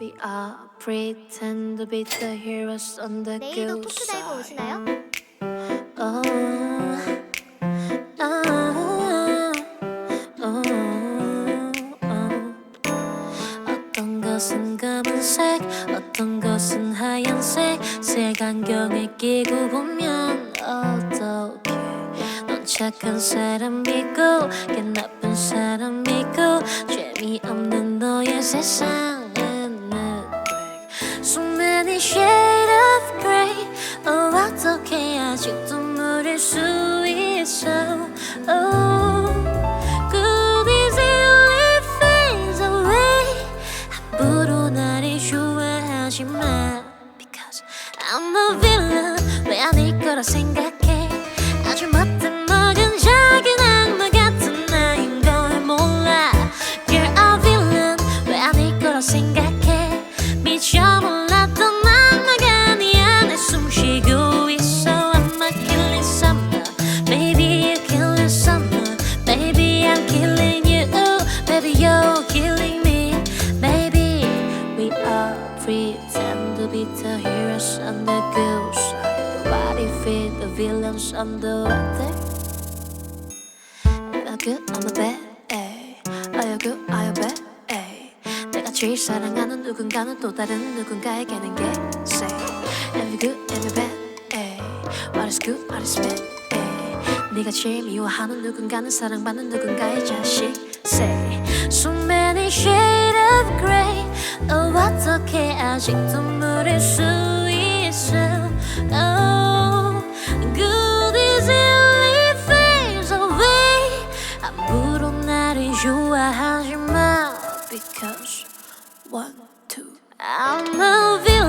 We all pretend to be the heroes on the 내일도 good 토크 달고 side. 오시나요? Oh, oh, oh, oh. 어떤 것은 검은색, 어떤 것은 하얀색. 색안경을 끼고 보면 어떡해. 넌 착한 사람이고, 걔 나쁜 사람이고, 재미없는 너의 세상 아직도 물을 수 있어? Oh, is only fades away. 함부로 나를 좋아하지 마. Because I'm a villain. 왜 아닐 거라 생각 we all pretend to be the heroes on the good side. But what if we're the villains on the other? Am I good? I'm a bad. ay. Are you good? Are you bad? ay. 내가 제일 사랑하는 누군가는 또 다른 누군가에게는 게 say Am you good? Am you bad? ay. What is good? What is bad? ay. 네가 제일 미워하는 누군가는 사랑받는 누군가의 자식 say So many shades of grey Oh 어떻게 아직도 물을 수 있어 Oh good is only fades away 함부로 나를 좋아하지 마 Because one, two I'm a villain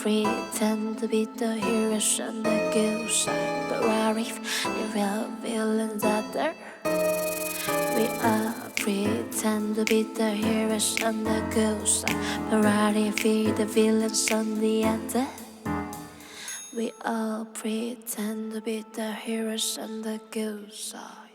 pretend to be the heroes on the side. But what if the real villains are there? We all pretend to be the heroes on the side. But what if the villains on the other? Eh? We all pretend to be the heroes on the side.